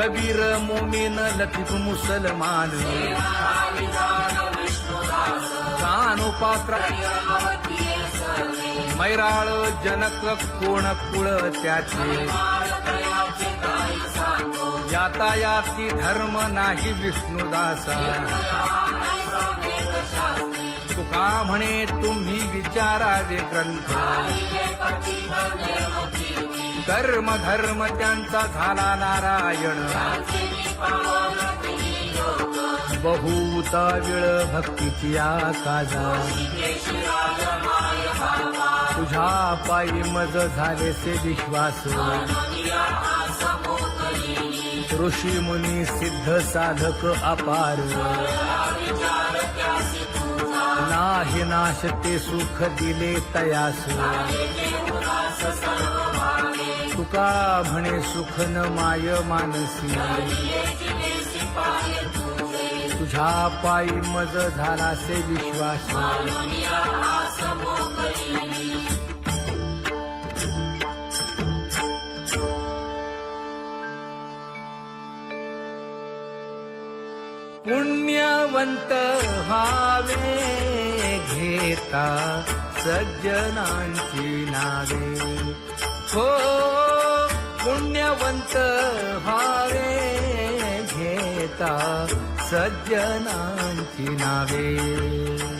कबीर मोमीन लतीफ मुसलमान. पात्र मैराळ जनक कोण कुळ त्याचे? यातायाती धर्म नाही विष्णुदासा. तुका म्हणे तुम्ही विचारावे ग्रंथ. कर्म धर्म त्यांचा झाला नारायण. बहुता विळ भक्तीची आकाजा तुझ्या पायी मज झाले से विश्वास. ऋषी मुनी सिद्ध साधक अपार. नाही नाश ते सुख दिले तयास. तुका म्हणे सुख न माय मानसी? तुझ्या पायी मज झाला विश्वास. पुण्यवंत व्हावे घेता सज्जनांची नावे. हो पुण्यवंत हारे घेता सज्जनांची नावे.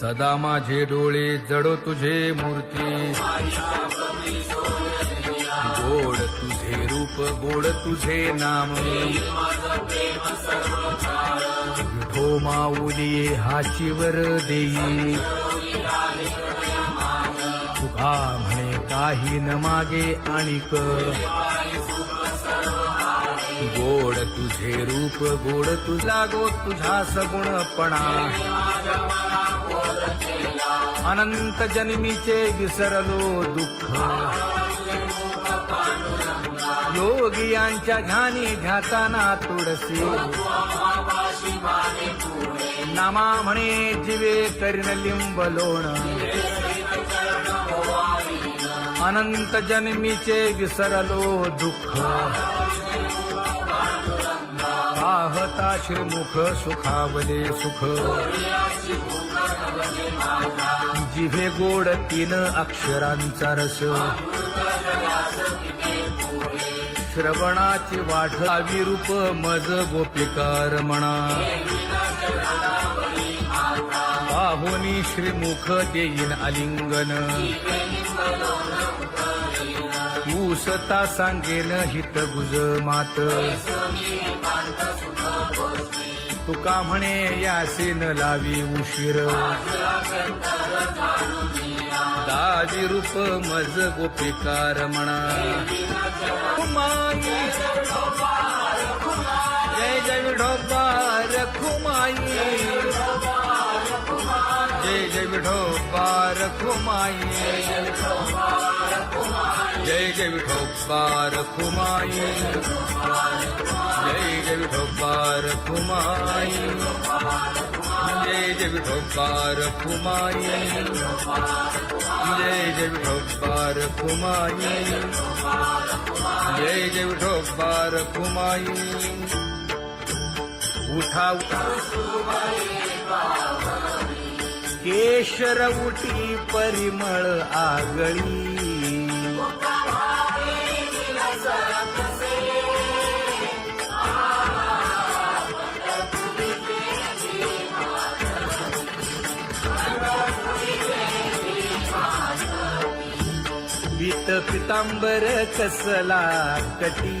सदा माझे डोळे जडो तुझे मूर्ती. गोड तुझे रूप गोड तुझे नाम. विठो माऊली हाचीवर देई. तुका म्हणे काही न मागे आणिक. गोड तुझे रूप गोड तुझा गो तुझा सगुणपणा. अनंत जन्मीचे विसरलो दुःख. योगियांच्या ध्यानी ध्याताना तुळसी नामा म्हणे जिवे करीन लिंब लोण. अनंत जन्मीचे विसरलो दुःख. आहता श्रीमुख सुखावले सुख. जिभे गोड तीन अक्षरांचा रस. श्रवणाची वाढ विरूप मज गोपिकार म्हणा पाहुनी श्रीमुख देईन आलिंगन ऊसता सांगेन हित गुज मात. तुका म्हणे यासीन लावी उशीर. दाजी रूप मज गोपिकार म्हणा. खुमाई जय जय विठोबार खुमाई जय जय विठोबार खुमाई जय जय विठोबार खुमाई जय जय विठोबार खुमाई जय जय विठोबार खुमाई जय जय विठोबार खुमाई जय जय विठोबार खुमाई उठा उठा उठी परिमळ आगळी. पितांबर कसला कटी.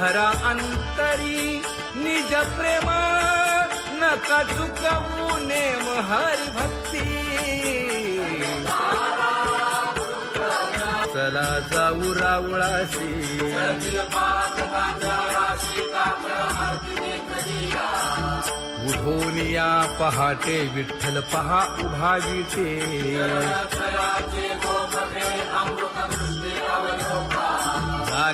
धरा अंतरी निज प्रेमा नका चुकवू नेम हरी भक्ती चला जाऊ रावळाशी. उठून पहाटे विठ्ठल पहा उभा विटे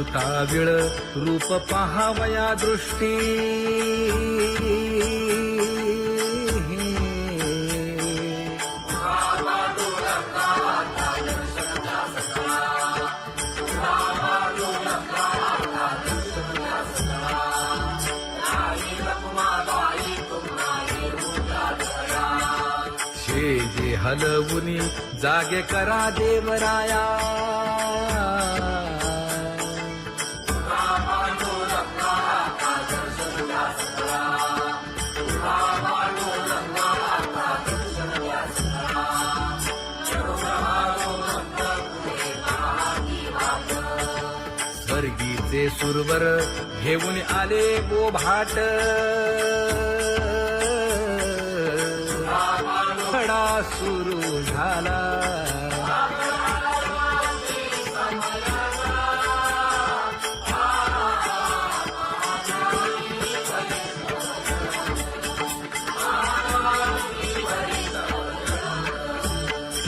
भूताविळ रूप पहावया दृष्टी? शेजे हलवुनी जागे करा देवराया. सुरवर घेऊन आले बोभाट खडा सुरू झाला.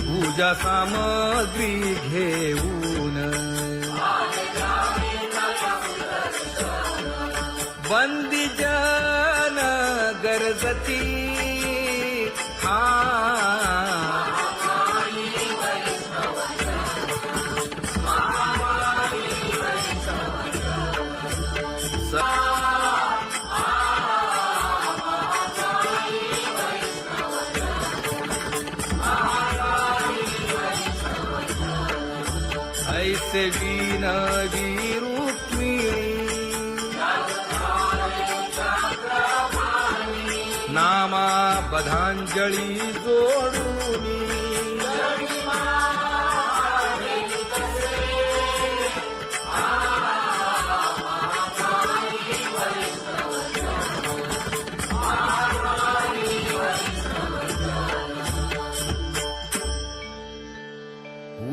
पूजा सामग्री घेऊन. बंदी जन गरजती. हा श्रद्धांजली जोडून।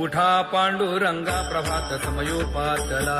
उठा पांडुरंगा प्रभात समयोपातला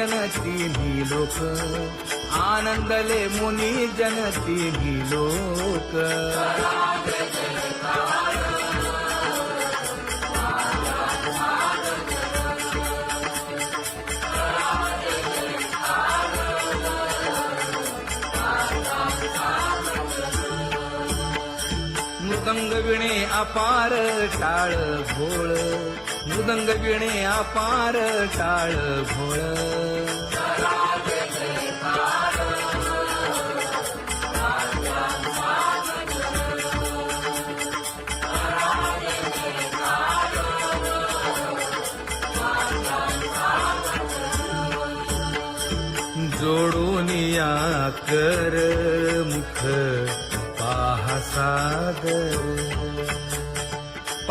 मुनी जनती लोक. आनंदले मुनी जनती मी लोक. मृदंग विणे अपार टाळ भोळ मृदंग विणे अपार टाळ भोळ जोडून या कर मुख पाहा सागर.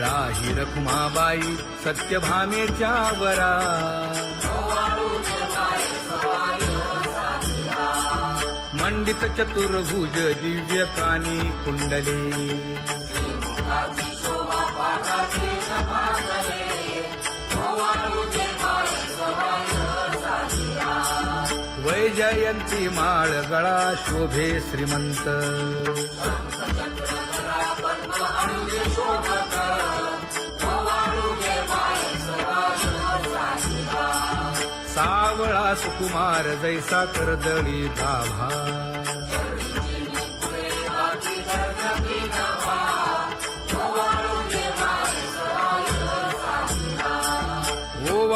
राही रखुमाबाई सत्यभामेच्या वरा. मंडित चतुर्भुज दिव्य कानी वैजयंती माळ गळा शोभे श्रीमंत. सावळा सुकुमार जैसा करदळी दाभा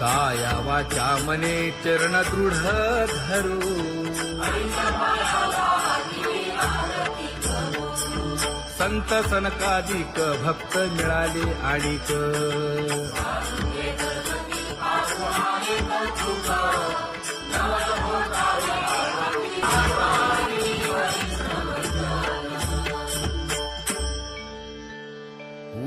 काया वाचा मने चरण दृढ धरू. संत सनकाधिक भक्त मिळाले आणिक.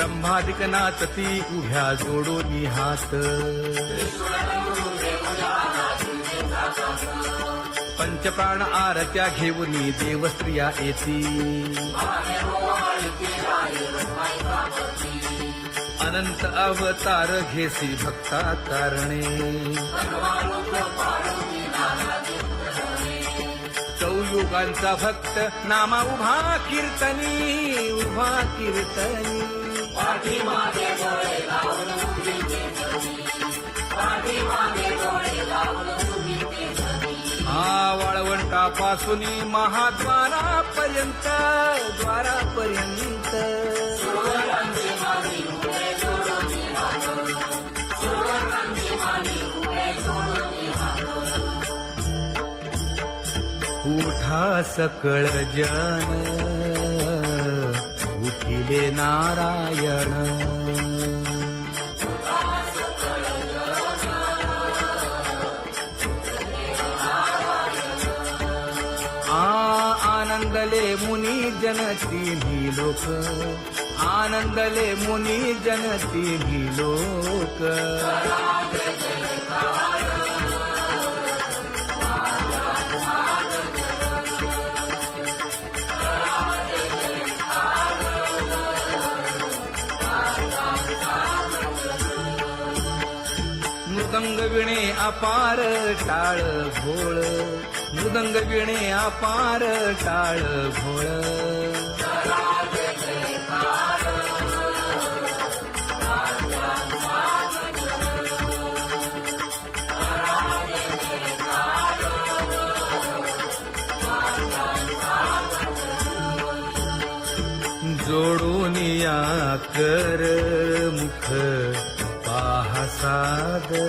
रंभादिक नाचती उभ्या जोडोनी हात. पंचप्राण आरत्या घेऊनी देवस्त्रिया येती. अनंत अवतार घेसी भक्ता कारणे चौयुगांचा भक्त नामा उभा कीर्तनी उभा कीर्तनी. वाळवंटापासून महाद्वारापर्यंत द्वारापर्यंत. उठा सकळ जन. उठिले नारायण. आ आनंदले मुनी जन तिन्ही लोक. आनंदले मुनी जन तिन्ही लोक. आपार टाळ भोळ मृदंग विणे आपार टाळ भोळ जोडून या कर मुख पाहसादर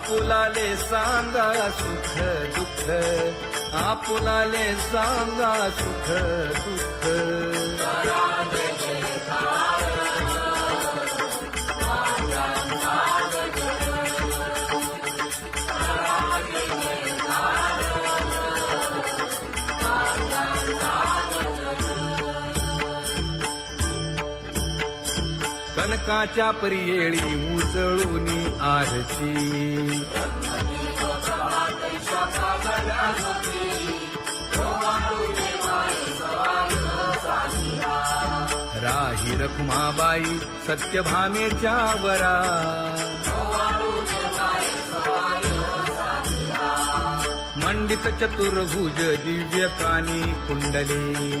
आपुलाले सांगा सुख दुःख. आपुलाले सांगा सुख दुःख. कनकाच्या परियेळी उजळून आरती. राही रखुमाबाई सत्यभामेच्या वरा. मंडित चतुर्भुज दिव्य कानी कुंडली.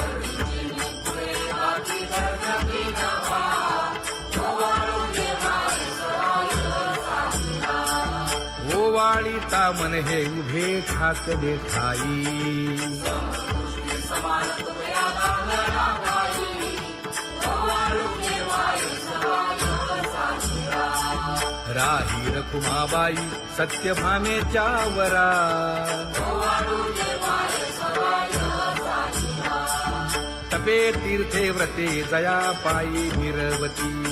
पाळीता मन हे उभे ठाकले देखाई. राही रखुमाबाई सत्यभामेच्या वरा. तपे तीर्थे व्रते जया पायी निरवती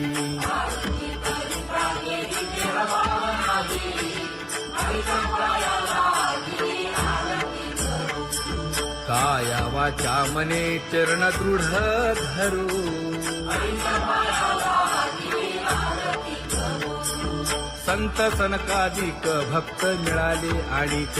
काया वाचा मने चरण दृढ धरू. संत सनकादिक भक्त मिळाले आणिक.